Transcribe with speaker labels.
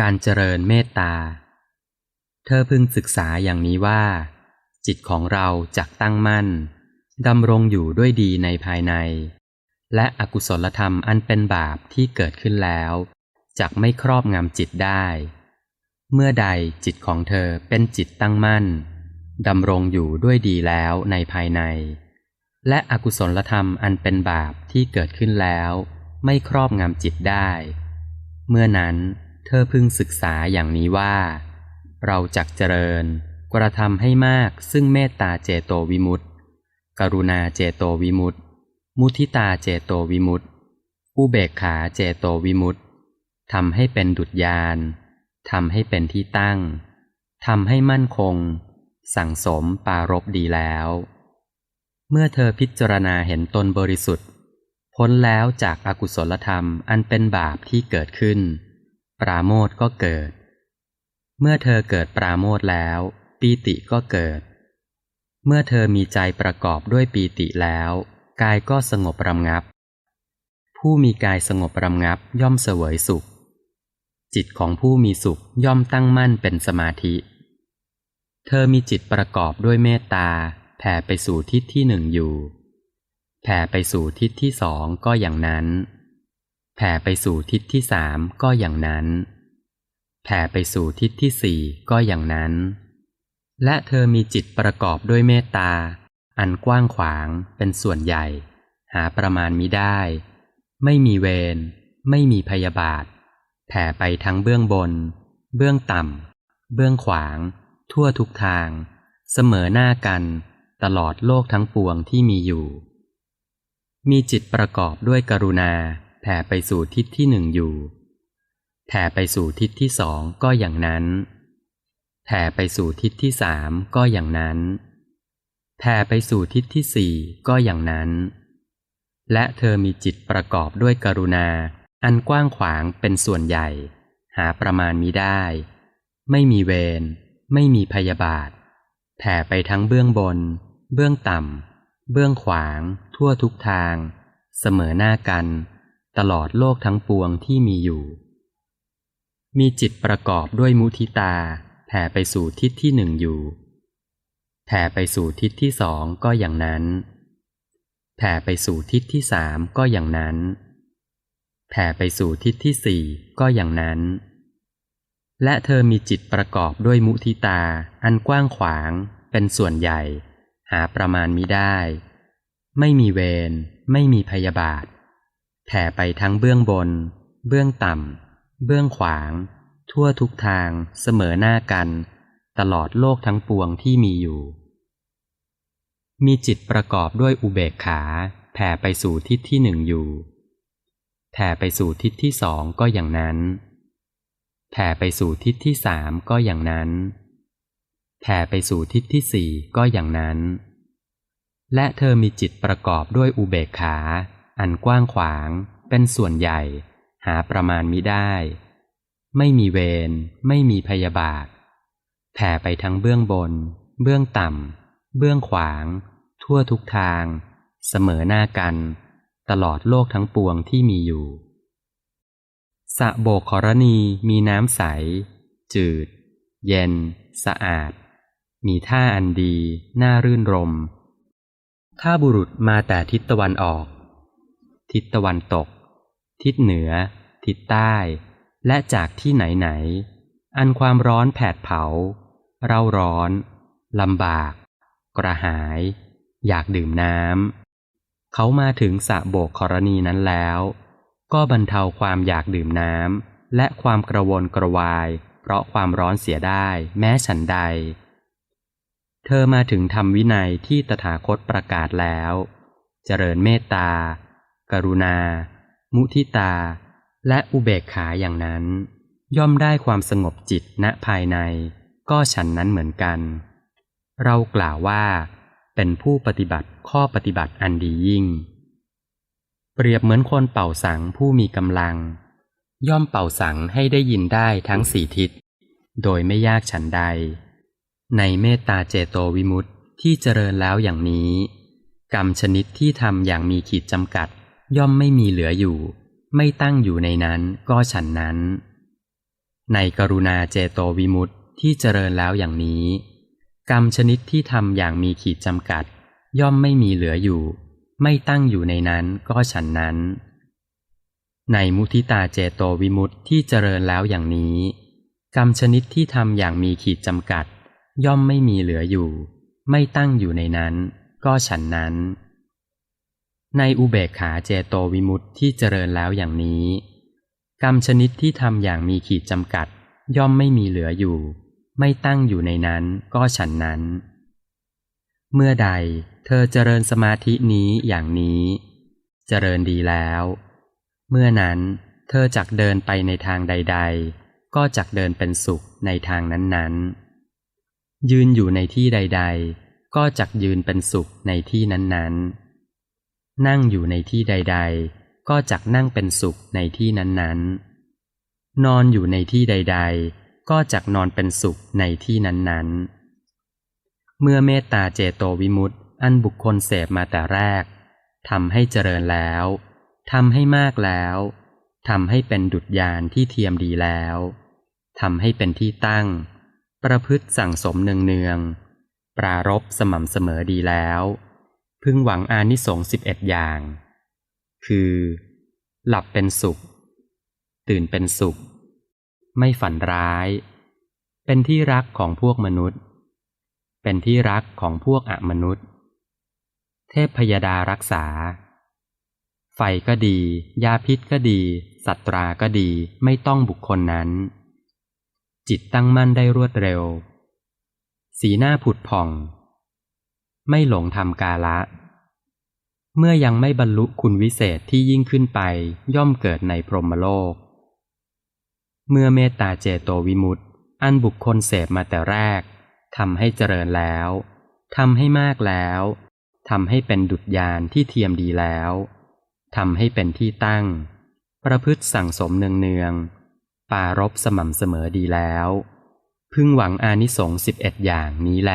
Speaker 1: การเจริญเมตตา เธอพึงศึกษาอย่างนี้ว่า จิตของเราจักตั้งมั่นดำรงอยู่ด้วยดีในภายใน และอกุศลธรรมอันเป็นบาปที่เกิดขึ้นแล้วจักไม่ครอบงำจิตได้ เมื่อใดจิตของเธอเป็นจิตตั้งมั่นดำรงอยู่ด้วยดีแล้วในภายใน และอกุศลธรรมอันเป็นบาปที่เกิดขึ้นแล้ว ไม่ครอบงำจิตได้ เมื่อนั้น เธอพึงศึกษาอย่างนี้ว่า เราจักเจริญ กระทำให้มากซึ่งเมตตาเจโตวิมุตติ กรุณาเจโตวิมุตติ มุทิตาเจโตวิมุตติ อุเบกขาเจโตวิมุตติทำให้เป็นดุจยานทำให้เป็นที่ตั้งทำให้มั่นคง สั่งสมปารบดีแล้ว เมื่อเธอพิจารณาเห็นตนบริสุทธิ์ พ้นแล้วจากอากุศลธรรมอันเป็นบาปที่เกิดขึ้น ปราโมทก็เกิด เมื่อเธอเกิดปราโมทแล้ว ปีติก็เกิด เมื่อเธอมีใจประกอบด้วยปีติแล้ว กายก็สงบรำงับ ผู้มีกายสงบรำงับย่อมเสวยสุข จิตของผู้มีสุขย่อมตั้งมั่นเป็นสมาธิ เธอมีจิตประกอบด้วยเมตตาแผ่ไปสู่ทิศที่หนึ่งอยู่ แผ่ไปสู่ทิศที่สองก็อย่างนั้น แผ่ไปสู่ทิศที่สามก็อย่างนั้น แผ่ไปสู่ทิศที่สี่ก็อย่างนั้น และเธอมีจิตประกอบด้วยเมตตา อันกว้างขวางเป็นส่วนใหญ่ หาประมาณมิได้ ไม่มีเวร ไม่มีพยาบาท แผ่ไปทั้งเบื้องบน เบื้องต่ำ เบื้องขวาง ทั่วทุกทาง เสมอหน้ากันตลอดโลกทั้งปวงที่มีอยู่ มีจิตประกอบด้วยกรุณา แผ่ไปสู่ทิศที่หนึ่งอยู่ แผ่ไปสู่ทิศที่สองก็อย่างนั้น แผ่ไปสู่ทิศที่สามก็อย่างนั้น แผ่ไปสู่ทิศที่สี่ก็อย่างนั้น และเธอมีจิตประกอบด้วยกรุณา อันกว้างขวางเป็นส่วนใหญ่ หาประมาณมิได้ ไม่มีเวร ไม่มีพยาบาท แผ่ไปทั้งเบื้องบน เบื้องต่ำเบื้องขวาง ทั่วทุกทาง เสมอหน้ากัน ตลอดโลกทั้งปวงที่มีอยู่ มีจิตประกอบด้วยมุทิตา แผ่ไปสู่ทิศที่หนึ่งอยู่ แผ่ไปสู่ทิศที่สองก็อย่างนั้น แผ่ไปสู่ทิศที่สามก็อย่างนั้น แผ่ไปสู่ทิศที่สี่ก็อย่างนั้น และเธอมีจิตประกอบด้วยมุทิตา อันกว้างขวาง เป็นส่วนใหญ่ หาประมาณมิได้ ไม่มีเวร ไม่มีพยาบาท แผ่ไปทั้งเบื้องบน เบื้องต่ำ เบื้องขวาง ทั่วทุกทางเสมอหน้ากัน ตลอดโลกทั้งปวงที่มีอยู่ มีจิตประกอบด้วยอุเบกขา แผ่ไปสู่ทิศที่หนึ่งอยู่ แผ่ไปสู่ทิศที่สองก็อย่างนั้น แผ่ไปสู่ทิศที่สามก็อย่างนั้น แผ่ไปสู่ทิศที่สี่ก็อย่างนั้น และเธอมีจิตประกอบด้วยอุเบกขา อันกว้างขวาง เป็นส่วนใหญ่ หาประมาณมิได้ ไม่มีเวรไม่มีพยาบาท แผ่ไปทั้งเบื้องบน เบื้องต่ำ เบื้องขวาง ทั่วทุกทาง เสมอหน้ากัน ตลอดโลกทั้งปวงที่มีอยู่สะโบกขรณีมีน้ำใส จืด เย็น สะอาด มีท่าอันดี น่ารื่นรม ถ้าบุรุษมาแต่ทิศตะวันออก ทิศตะวันตก ทิศเหนือ ทิศใต้ และจากที่ไหนไหน อันความร้อนแผดเผา เร่าร้อนลำบาก กระหาย อยากดื่มน้ำเขามาถึงสระโบกกรณีนั้นแล้ว ก็บรรเทาความอยากดื่มน้ำและความกระวนกระวาย เพราะความร้อนเสียได้แม้ฉันใด เธอมาถึงธรรมวินัยที่ตถาคตประกาศแล้ว เจริญเมตตา กรุณา มุทิตา และอุเบกขาอย่างนั้น ย่อมได้ความสงบจิตณภายใน ก็ฉันนั้นเหมือนกัน เรากล่าวว่า เป็นผู้ปฏิบัติข้อปฏิบัติอันดียิ่ง เปรียบเหมือนคนเป่าสังผู้มีกำลัง ย่อมเป่าสังให้ได้ยินได้ทั้งสี่ทิศ โดยไม่ยากฉันใด ในเมตตาเจโตวิมุตติที่เจริญแล้วอย่างนี้กรรมชนิดที่ทำอย่างมีขีดจำกัด ย่อมไม่มีเหลืออยู่ ไม่ตั้งอยู่ในนั้นก็ฉันนั้น ในกรุณาเจโตวิมุตติที่เจริญแล้วอย่างนี้ กรรมชนิดที่ทำอย่างมีขีดจำกัด ย่อมไม่มีเหลืออยู่ ไม่ตั้งอยู่ในนั้นก็ฉันนั้น ในมุทิตาเจโตวิมุตติที่เจริญแล้วอย่างนี้ กรรมชนิดที่ทำอย่างมีขีดจำกัด ย่อมไม่มีเหลืออยู่ ไม่ตั้งอยู่ในนั้น ก็ฉันนั้น ในอุเบกขาเจโตวิมุตติที่เจริญแล้วอย่างนี้ กรรมชนิดที่ทำอย่างมีขีดจำกัด ย่อมไม่มีเหลืออยู่ ไม่ตั้งอยู่ในนั้นก็ฉันนั้น เมื่อใดเธอเจริญสมาธินี้อย่างนี้ เจริญดีแล้ว เมื่อนั้นเธอจักเดินไปในทางใด ๆ ก็จักเดินเป็นสุขในทางนั้นๆ ยืนอยู่ในที่ใด ๆ ก็จักยืนเป็นสุขในที่นั้นๆ นั่งอยู่ในที่ใด ๆ ก็จักนั่งเป็นสุขในที่นั้นๆ นอนอยู่ในที่ใด ๆ ก็จักนอนเป็นสุขในที่นั้นๆ เมื่อเมตตาเจโตวิมุตตอันบุคคลเสพมาแต่แรกทำให้เจริญแล้วทำให้มากแล้วทำให้เป็นดุจยานที่เทียมดีแล้วทำให้เป็นที่ตั้ง ประพฤติสั่งสมเนืองๆปรารบสม่ำเสมอดีแล้ว พึงหวังอานิสงส์สิบเอ็ดอย่าง คือ หลับเป็นสุข ตื่นเป็นสุข ไม่ฝันร้าย เป็นที่รักของพวกมนุษย์ เป็นที่รักของพวกอมนุษย์ เทพพยดารักษา ไฟก็ดี ยาพิษก็ดี สัตราก็ดีไม่ต้องบุคคลนั้น จิตตั้งมั่นได้รวดเร็ว สีหน้าผุดผ่อง ไม่หลงทำกาละ เมื่อยังไม่บรรลุคุณวิเศษที่ยิ่งขึ้นไปย่อมเกิดในพรหมโลก เมื่อเมตตาเจโตวิมุตติอันบุคคลเสพมาแต่แรกทำให้เจริญแล้วทำให้มากแล้วทำให้เป็นดุจยานที่เทียมดีแล้วทำให้เป็นที่ตั้ง ประพฤติสั่งสมเนืองๆปารบสม่ำเสมอดีแล้ว พึงหวังอานิสงส์สิบเอ็ดอย่างนี้แล